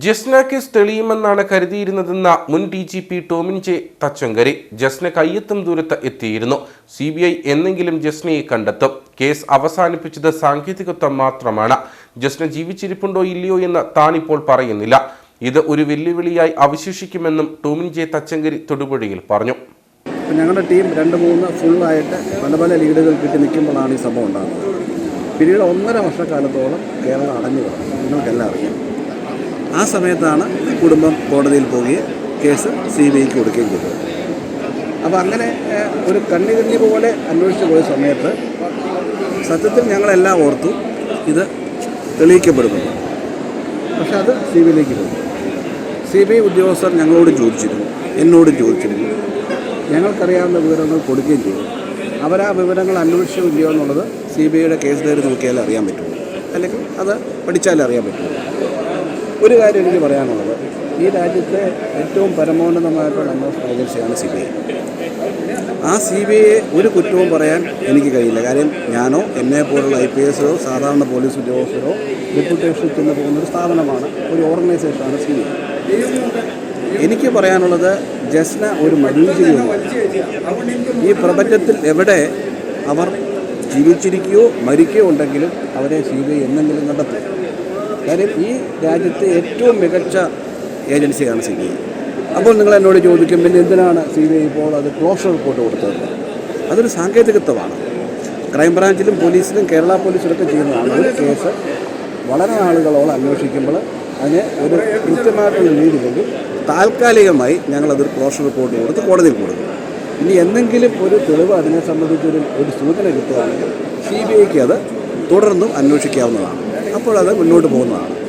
ജസ്ന തെളിയുമെന്നാണ് കരുതിയിരുന്നതെന്ന മുൻ D G P Tomin J Thachankary. Jasna കയ്യെത്തും ദൂരത്ത് എത്തിയിരുന്നു. സി ബി ഐ എന്നെങ്കിലും ജസ്നയെ കണ്ടെത്തും. കേസ് അവസാനിപ്പിച്ചത് സാങ്കേതികത്വം മാത്രമാണ്. ജസ്ന ജീവിച്ചിരിപ്പുണ്ടോ ഇല്ലയോ എന്ന് താനിപ്പോൾ പറയുന്നില്ല. ഇത് ഒരു വെല്ലുവിളിയായി അവശേഷിക്കുമെന്നും ടോമിൻ ജെ തച്ചങ്കരി തൊടുപുഴയിൽ പറഞ്ഞു. ഞങ്ങളുടെ ടീം രണ്ട് മൂന്ന് ഫുള്ളായിട്ട് പല പല ലീഡുകൾ കിട്ടി നിൽക്കുമ്പോഴാണ് ഈ സംഭവം ഉണ്ടാകുന്നത്. പിന്നീട് ഒന്നര വർഷക്കാലത്തോളം കേരളം അടഞ്ഞു കിടന്നു നിങ്ങൾക്കെല്ലാം അറിയാം. ആ സമയത്താണ് കുടുംബം കോടതിയിൽ പോവുകയും കേസ് സി ബി ഐക്ക് കൊടുക്കുകയും ചെയ്തത്. അപ്പോൾ അങ്ങനെ ഒരു കണ്ണികണ്ണി പോലെ അന്വേഷിച്ച് പോയ സമയത്ത് സത്യത്തിൽ ഞങ്ങളെല്ലാം ഓർത്തു ഇത് തെളിയിക്കപ്പെടുന്നു പക്ഷെ അത് സി ബി ഐയിലേക്ക് പോകും സി ബി ഐ ഉദ്യോഗസ്ഥർ ഞങ്ങളോട് ചോദിച്ചിരുന്നു എന്നോട് ചോദിച്ചിരുന്നു. ഞങ്ങൾക്കറിയാവുന്ന വിവരങ്ങൾ കൊടുക്കുകയും ചെയ്തു. അവരാ വിവരങ്ങൾ അന്വേഷിച്ചോ ഇല്ലയോ എന്നുള്ളത് സി ബി ഐയുടെ കേസ് ഡയറി നോക്കിയാലേ അറിയാൻ പറ്റുള്ളൂ. അല്ലെങ്കിൽ അത് പഠിച്ചാലേ അറിയാൻ പറ്റുള്ളൂ. ഒരു കാര്യം എനിക്ക് പറയാനുള്ളത്. ഈ രാജ്യത്തെ ഏറ്റവും പരമോന്നതമായിട്ടുള്ള അന്വേഷണ ഏജൻസിയാണ് സി ബി ഐ. ആ സി ബി ഐ ഒരു കുറ്റവും പറയാൻ എനിക്ക് കഴിയില്ല. കാര്യം ഞാനോ എന്നെ പോലുള്ള ഐ പി എസോ സാധാരണ പോലീസ് ഉദ്യോഗസ്ഥരോ ഡെപ്യൂട്ടേഷനിൽ ചെന്ന് പോകുന്ന ഒരു സ്ഥാപനമാണ് ഒരു ഓർഗനൈസേഷനാണ് സി ബി ഐ. എനിക്ക് പറയാനുള്ളത് ജസ്ന ഒരു മരീചികയാണ് ഈ പ്രപഞ്ചത്തിൽ എവിടെ അവർ ജീവിച്ചിരിക്കുകയോ മരിക്കുകയോ ഉണ്ടെങ്കിലും അവരെ സി ബി ഐ എന്നെങ്കിലും കണ്ടെത്തും. കാര്യം ഈ രാജ്യത്തെ ഏറ്റവും മികച്ച ഏജൻസിയാണ് സി ബി ഐ. അപ്പോൾ നിങ്ങൾ എന്നോട് ചോദിക്കും പിന്നെ എന്തിനാണ് സി ബി ഐ ഇപ്പോൾ അത് ക്ലോഷർ റിപ്പോർട്ട് കൊടുത്തത്? അതൊരു സാങ്കേതികത്വമാണ്. ക്രൈംബ്രാഞ്ചിലും പോലീസിലും കേരള പോലീസിലൊക്കെ ചെയ്യുന്നതാണ് ഒരു കേസ്. വളരെ ആളുകളോളം അന്വേഷിക്കുമ്പോൾ അതിന് ഒരു കൃത്യമായിട്ടുള്ള രീതിയിലെങ്കിൽ താൽക്കാലികമായി ഞങ്ങളതൊരു ക്ലോഷർ റിപ്പോർട്ട് കൊടുത്ത് കോടതിയിൽ കൊടുക്കും. ഇനി എന്തെങ്കിലും ഒരു തെളിവ് അതിനെ സംബന്ധിച്ചൊരു ഒരു സൂചന കിട്ടുകയാണെങ്കിൽ സി ബി ഐക്ക് അത് തുടർന്നും അന്വേഷിക്കാവുന്നതാണ്. അപ്പോൾ അത് മുന്നോട്ട് പോകുന്നതാണ്.